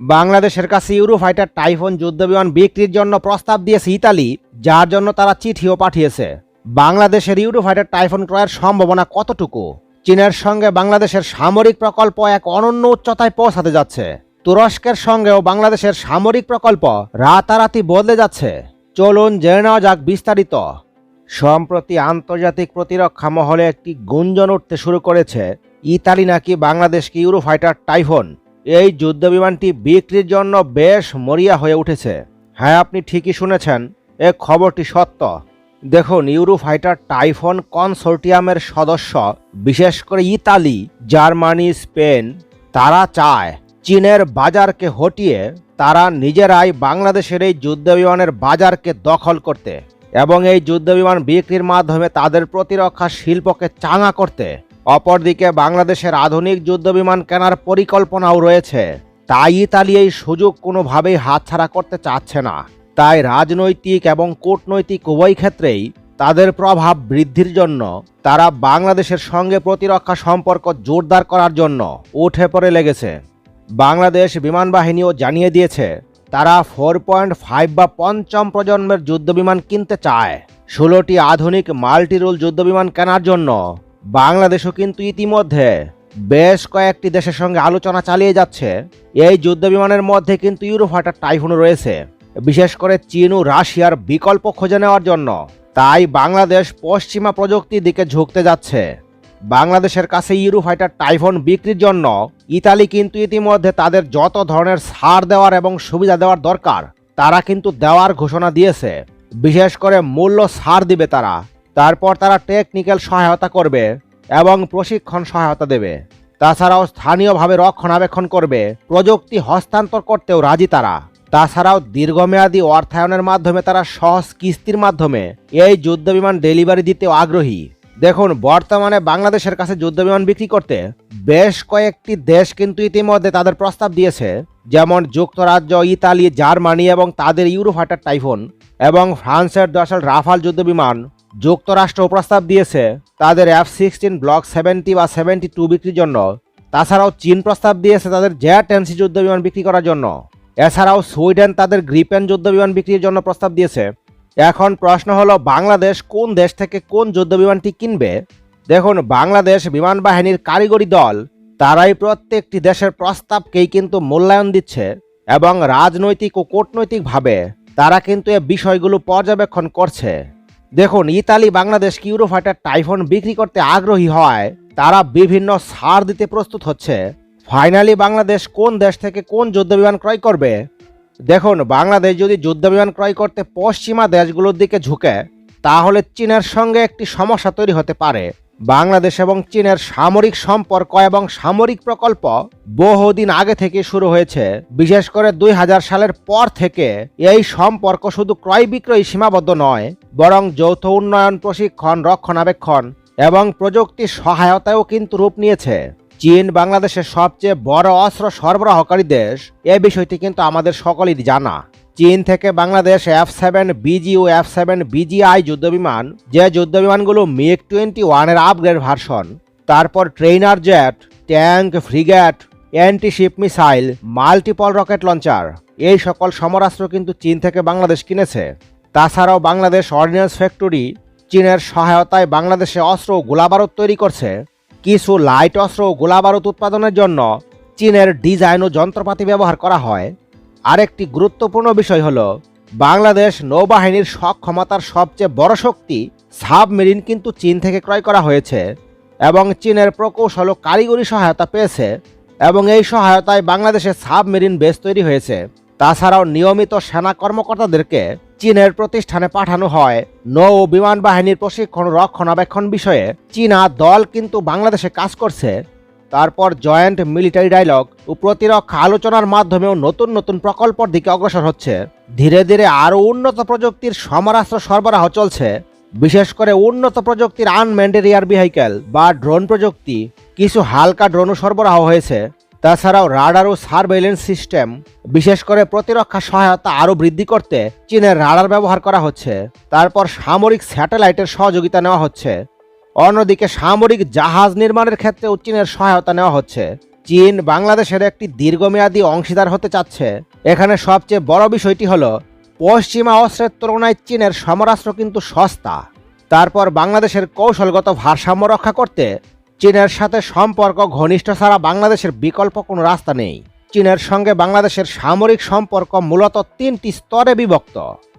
বাংলাদেশের কাছে Eurofighter Typhoon যুদ্ধবিমান বিক্রির জন্য প্রস্তাব দিয়েছে ইতালি, যার জন্য তারা চিঠিও পাঠিয়েছে। বাংলাদেশের ইউরোফাইটার টাইফন ক্রয়ের সম্ভাবনা কতটুকু? চীনের সঙ্গে বাংলাদেশের সামরিক প্রকল্প এক অনন্য উচ্চতায় পৌঁছাতে যাচ্ছে। তুরস্কের সঙ্গেও বাংলাদেশের সামরিক প্রকল্প রাতারাতি বদলে যাচ্ছে। চলুন জেনে নেওয়া যাক বিস্তারিত। সম্প্রতি আন্তর্জাতিক প্রতিরক্ষা মহলে একটি গুঞ্জন উঠতে শুরু করেছে, ইতালি নাকি বাংলাদেশকে ইউরোফাইটার টাইফন? এই যুদ্ধবিমানটি বিক্রির জন্য বেশ মরিয়া হয়ে উঠেছে। হ্যাঁ আপনি ঠিকই শুনেছেন, এ খবরটি সত্য। দেখুন, ইউরোফাইটার টাইফন কনসোর্টিয়ামের সদস্য, বিশেষ করে ইতালি, জার্মানি, স্পেন, তারা চায় চীনের বাজারকে হটিয়ে তারা নিজেরাই বাংলাদেশের এই যুদ্ধবিমানের বাজারকে দখল করতে এবং এই যুদ্ধবিমান বিক্রির মাধ্যমে তাদের প্রতিরক্ষা শিল্পকে চাঙা করতে। অপরদিকে বাংলাদেশের আধুনিক যুদ্ধবিমান কেনার পরিকল্পনাও রয়েছে। তাই ইতালি এই সুযোগ কোনোভাবেই হাতছাড়া করতে চাচ্ছে না। তাই রাজনৈতিক এবং কূটনৈতিক উভয় ক্ষেত্রেই তাদের প্রভাব বৃদ্ধির জন্য তারা বাংলাদেশের সঙ্গে প্রতিরক্ষা সম্পর্ক জোরদার করার জন্য উঠে পড়ে লেগেছে। বাংলাদেশ বিমান বাহিনীও জানিয়ে দিয়েছে, তারা ফোর পয়েন্ট ফাইভ বা পঞ্চম প্রজন্মের যুদ্ধবিমান কিনতে চায়। ষোলোটি আধুনিক মাল্টিরোল যুদ্ধবিমান কেনার জন্য বাংলাদেশও কিন্তু ইতিমধ্যে বেশ কয়েকটি দেশের সঙ্গে আলোচনা চালিয়ে যাচ্ছে। এই যুদ্ধবিমানের মধ্যে কিন্তু ইউরোফাইটার টাইফুন রয়েছে। বিশেষ করে চীন ও রাশিয়ার বিকল্প খুঁজে নেওয়ার জন্য। তাই বাংলাদেশ পশ্চিমা প্রযুক্তির দিকে ঝুঁকতে যাচ্ছে। বাংলাদেশের কাছে ইউরোফাইটার টাইফন বিক্রির জন্য ইতালি কিন্তু ইতিমধ্যে তাদের যত ধরনের ছাড় দেওয়ার এবং সুবিধা দেওয়ার দরকার, তারা কিন্তু দেওয়ার ঘোষণা দিয়েছে। বিশেষ করে মূল্য ছাড় দিবে তারা। তারপর তারা টেকনিক্যাল সহায়তা করবে এবং প্রশিক্ষণ সহায়তা দেবে। তাছাড়াও স্থানীয়ভাবে রক্ষণাবেক্ষণ করবে, প্রযুক্তি হস্তান্তর করতেও রাজি তারা। তাছাড়াও দীর্ঘমেয়াদী অর্থায়নের মাধ্যমে তারা সহজ কিস্তির মাধ্যমে এই যুদ্ধবিমান ডেলিভারি দিতেও আগ্রহী। দেখুন, বর্তমানে বাংলাদেশের কাছে যুদ্ধবিমান বিক্রি করতে বেশ কয়েকটি দেশ কিন্তু ইতিমধ্যে তাদের প্রস্তাব দিয়েছে, যেমন যুক্তরাজ্য, ইতালি, জার্মানি এবং তাদের ইউরোফাইটার টাইফুন এবং ফ্রান্সের দশাল রাফাল যুদ্ধবিমান যুক্তরাষ্ট্র প্রস্তাব দিয়েছে তাদের এফ সিক্সটিন ব্লক সেভেন্টি বা সেভেন্টি টু বিক্রির জন্য। তাছাড়াও চীন প্রস্তাব দিয়েছে তাদের জেট এনসি যুদ্ধবিমান বিক্রি করার জন্য। এছাড়াও সুইডেন তাদের গ্রিপেন যুদ্ধবিমান বিক্রির জন্য প্রস্তাব দিয়েছে। এখন প্রশ্ন হলো, বাংলাদেশ কোন দেশ থেকে কোন যুদ্ধবিমানটি কিনবে? দেখুন, বাংলাদেশ বিমান বাহিনীর কারিগরি দল, তারাই প্রত্যেকটি দেশের প্রস্তাবকেই কিন্তু মূল্যায়ন দিচ্ছে এবং রাজনৈতিক ও কূটনৈতিকভাবে তারা কিন্তু এ বিষয়গুলো পর্যবেক্ষণ করছে। দেখুন, ইতালি, বাংলাদেশ ইউরোফাইটার টাইফন বিক্রি করতে আগ্রহী হয়, তারা বিভিন্ন সার দিতে প্রস্তুত হচ্ছে। ফাইনালি বাংলাদেশ কোন দেশ থেকে কোন যুদ্ধবিমান ক্রয় করবে? দেখুন, বাংলাদেশ যদি যুদ্ধবিমান ক্রয় করতে পশ্চিমা দেশগুলোর দিকে ঝুঁকে, তাহলে চীনের সঙ্গে একটি সমস্যা তৈরি হতে পারে। বাংলাদেশ এবং চীনের সামরিক সম্পর্ক এবং সামরিক প্রকল্প বহুদিন আগে থেকে শুরু হয়েছে। বিশেষ করে দুই হাজার সালের পর থেকে এই সম্পর্ক শুধু ক্রয় বিক্রয় সীমাবদ্ধ নয়, বরং যৌথ উন্নয়ন, প্রশিক্ষণ, রক্ষণাবেক্ষণ এবং প্রযুক্তির সহায়তায়ও কিন্তু রূপ নিয়েছে। চীন বাংলাদেশের সবচেয়ে বড় অস্ত্র সরবরাহকারী দেশ, এ বিষয়টি কিন্তু আমাদের সকলেরই জানা। চীন থেকে বাংলাদেশ এফ সেভেন বিজি ও এফ সেভেন বিজিআই যুদ্ধবিমান। যে যুদ্ধবিমানগুলো মিগ টোয়েন্টি ওয়ানের আপগ্রেড ভার্সন তারপর trainer jet tank frigate antiship missile multiple rocket launcher এই সকল সমরাস্ত্র কিন্তু চীন থেকে বাংলাদেশ কিনেছে। তাছাড়াও বাংলাদেশ অর্ডিন্যান্স ফ্যাক্টরি চীনের সহায়তায় বাংলাদেশে অস্ত্র ও গোলাবারুদ তৈরি করছে। কিছু লাইট অস্ত্র ও গোলাবারুদ উৎপাদনের জন্য চীনের ডিজাইন ও যন্ত্রপাতি ব্যবহার করা হয়। আরেকটি গুরুত্বপূর্ণ বিষয় হল, বাংলাদেশ নৌবাহিনীর সক্ষমতার সবচেয়ে বড় শক্তি সাবমেরিন কিন্তু চীন থেকে ক্রয় করা হয়েছে এবং চীনের প্রকৌশল ও কারিগরি সহায়তা পেয়েছে এবং এই সহায়তায় বাংলাদেশে সাবমেরিন বেস তৈরি হয়েছে। তাছাড়াও নিয়মিত সেনা কর্মকর্তাদেরকে চীনের প্রতিষ্ঠানে পাঠানো হয়। নৌ বিমান বাহিনীর প্রশিক্ষণ রক্ষণাবেক্ষণ বিষয়ে চীনা দল কিন্তু বাংলাদেশে কাজ করছে। তারপর জয়েন্ট মিলিটারি ডায়লগ ও প্রতিরক্ষা আলোচনার মাধ্যমেও নতুন নতুন প্রকল্পর দিকে অগ্রসর হচ্ছে। ধীরে ধীরে আরও উন্নত প্রযুক্তির সমরাস্ত্র সরবরাহ চলছে। বিশেষ করে উন্নত প্রযুক্তির আনম্যান্ড এয়ার ভেহিক্যাল বা ড্রোন প্রযুক্তি, কিছু হালকা ড্রোনও সরবরাহ হয়েছে। তাছাড়াও রাডার ও সার্ভেলেন্স সিস্টেম, বিশেষ করে প্রতিরক্ষা সহায়তা আরও বৃদ্ধি করতে চীনের রাডার ব্যবহার করা হচ্ছে। তারপর সামরিক স্যাটেলাইটের সহযোগিতা নেওয়া হচ্ছে। অন্যদিকে সামরিক জাহাজ নির্মাণের ক্ষেত্রেও চীনের সহায়তা নেওয়া হচ্ছে। চীন বাংলাদেশের একটি দীর্ঘমেয়াদী অংশীদার হতে চাচ্ছে। এখানে সবচেয়ে বড় বিষয়টি হলো, পশ্চিমা অস্ত্রের তুলনায় চীনের সমরাস্ত্র কিন্তু সস্তা। তারপর বাংলাদেশের কৌশলগত ভারসাম্য রক্ষা করতে চীনের সাথে সম্পর্ক ঘনিষ্ঠ ছাড়া বাংলাদেশের বিকল্প কোনো রাস্তা নেই। চীনের সঙ্গে বাংলাদেশের সামরিক সম্পর্ক মূলত তিনটি স্তরে বিভক্ত।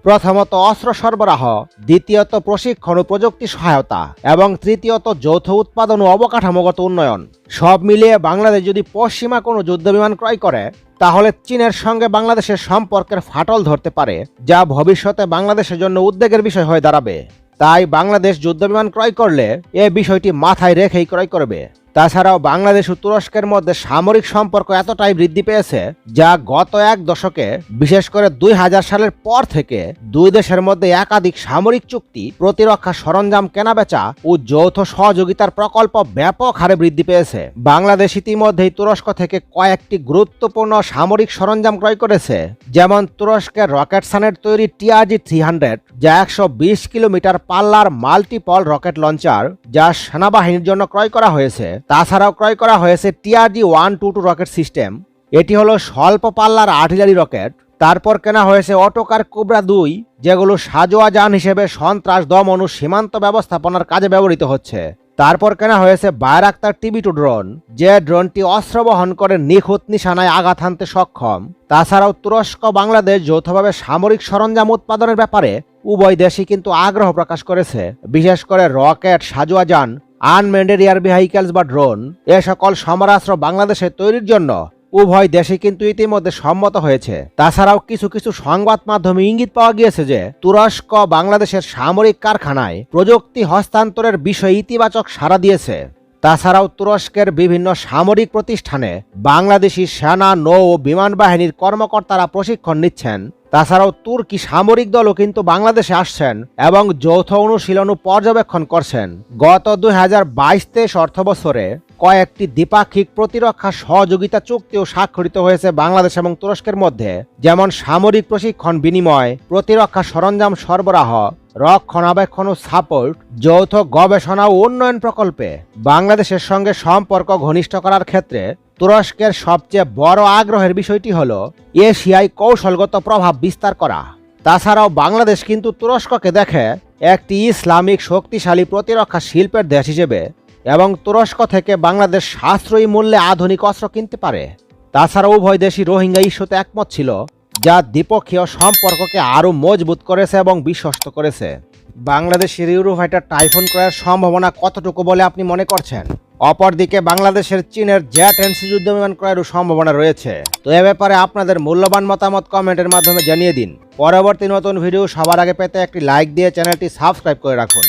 প্রথমত অস্ত্র সরবরাহ, দ্বিতীয়ত প্রশিক্ষণ ও প্রযুক্তি সহায়তা, এবং তৃতীয়ত যৌথ উৎপাদন ও অবকাঠামোগত উন্নয়ন। সব মিলিয়ে বাংলাদেশ যদি পশ্চিমা কোনো যুদ্ধবিমান ক্রয় করে, তাহলে চীনের সঙ্গে বাংলাদেশের সম্পর্কের ফাটল ধরতে পারে, যা ভবিষ্যতে বাংলাদেশের জন্য উদ্বেগের বিষয় হয়ে দাঁড়াবে। তাই বাংলাদেশ যুদ্ধবিমান ক্রয় করলে এ বিষয়টি মাথায় রেখেই ক্রয় করবে। তাছাড়াও বাংলাদেশ ও তুরস্কের মধ্যে সামরিক সম্পর্ক এতটাই বৃদ্ধি পেয়েছে যা গত এক দশকে, বিশেষ করে দুই হাজার সালের পর থেকে, দুই দেশের মধ্যে একাধিক সামরিক চুক্তি, প্রতিরক্ষা সরঞ্জাম কেনাবেচা ও যৌথ সহযোগিতার প্রকল্প ব্যাপক হারে বৃদ্ধি পেয়েছে। বাংলাদেশ ইতিমধ্যেই তুরস্ক থেকে কয়েকটি গুরুত্বপূর্ণ সামরিক সরঞ্জাম ক্রয় করেছে, যেমন তুরস্কের রকেটসানের তৈরি টিআরজি থ্রি হান্ড্রেড, যা একশো বিশ কিলোমিটার পাল্লার মাল্টিপল রকেট লঞ্চার, যা সেনাবাহিনীর জন্য ক্রয় করা হয়েছে। তাছাড়াও ক্রয় করা হয়েছে TRG one two two rocket system. এটি হলো স্বল্প পাল্লার আর্টিলারি রকেট। তারপর কেনা হয়েছে অটোকার কোবরা দুই, যেগুলো সাজোয়া যান হিসেবে সন্ত্রাস দমন ও সীমান্ত ব্যবস্থাপনার কাজে ব্যবহৃত হচ্ছে। তারপর কেনা হয়েছে বায়রাক্তার টিভি টু ড্রোন, যে ড্রোনটি অস্ত্র বহন করে নিখুঁত নিশানায় আঘাত হানতে সক্ষম। তাছাড়াও তুরস্ক, বাংলাদেশ যৌথভাবে সামরিক সরঞ্জাম উৎপাদনের ব্যাপারে উভয় দেশই কিন্তু আগ্রহ প্রকাশ করেছে। বিশেষ করে রকেট, সাজোয়া যান আনমেন্ডেড এয়ার ভেহিকেলস বা ড্রোন, এ সকল সমরাস্ত্র বাংলাদেশে তৈরির জন্য উভয় দেশে কিন্তু ইতিমধ্যে সম্মত হয়েছে। তাছাড়াও কিছু কিছু সংবাদ মাধ্যমে ইঙ্গিত পাওয়া গিয়েছে যে, তুরস্ক বাংলাদেশের সামরিক কারখানায় প্রযুক্তি হস্তান্তরের বিষয়ে ইতিবাচক সাড়া দিয়েছে। তাছাড়াও তুরস্কের বিভিন্ন সামরিক প্রতিষ্ঠানে বাংলাদেশি সেনা, নৌ ও বিমান বাহিনীর কর্মকর্তারা প্রশিক্ষণ নিচ্ছেন। তাছাড়াও তুর্কি সামরিক দলও কিন্তু বাংলাদেশে আসছেন এবং যৌথ অনুশীলন পর্যবেক্ষণ করছেন। গত দুই হাজার বাইশ তেইশ অর্থ বছরে কয়েকটি দ্বিপাক্ষিক প্রতিরক্ষা সহযোগিতা চুক্তিও স্বাক্ষরিত হয়েছে বাংলাদেশ এবং তুরস্কের মধ্যে, যেমন সামরিক প্রশিক্ষণ বিনিময়, প্রতিরক্ষা সরঞ্জাম সরবরাহ, রক্ষণাবেক্ষণ ও সাপোর্ট, যৌথ গবেষণা ও উন্নয়ন প্রকল্পে। বাংলাদেশের সঙ্গে সম্পর্ক ঘনিষ্ঠ করার ক্ষেত্রে তুরস্কের সবচেয়ে বড় আগ্রহের বিষয়টি হল এশিয়ায় কৌশলগত প্রভাব বিস্তার করা। তাছাড়াও বাংলাদেশ কিন্তু তুরস্ককে দেখে একটি ইসলামিক শক্তিশালী প্রতিরক্ষা শিল্পের দেশ হিসেবে এবং তুরস্ক থেকে বাংলাদেশ সাশ্রয়ী মূল্যে আধুনিক অস্ত্র কিনতে পারে। তাছাড়া উভয় দেশই রোহিঙ্গা ইস্যুতে একমত ছিল, যা দ্বিপক্ষীয় সম্পর্ককে আরও মজবুত করেছে এবং বিশ্বস্ত করেছে। বাংলাদেশের ইউরোফাইটার টাইফুন ক্রয়ের সম্ভাবনা কতটুকু বলে আপনি মনে করছেন? অপরদিকে বাংলাদেশের চীনের জ্যাট এনসি যুদ্ধ বিমান ক্রয়েরও সম্ভাবনা রয়েছে। তো এ ব্যাপারে আপনাদের মূল্যবান মতামত কমেন্টের মাধ্যমে জানিয়ে দিন। পরবর্তী নতুন ভিডিও সবার আগে পেতে একটি লাইক দিয়ে চ্যানেলটি সাবস্ক্রাইব করে রাখুন।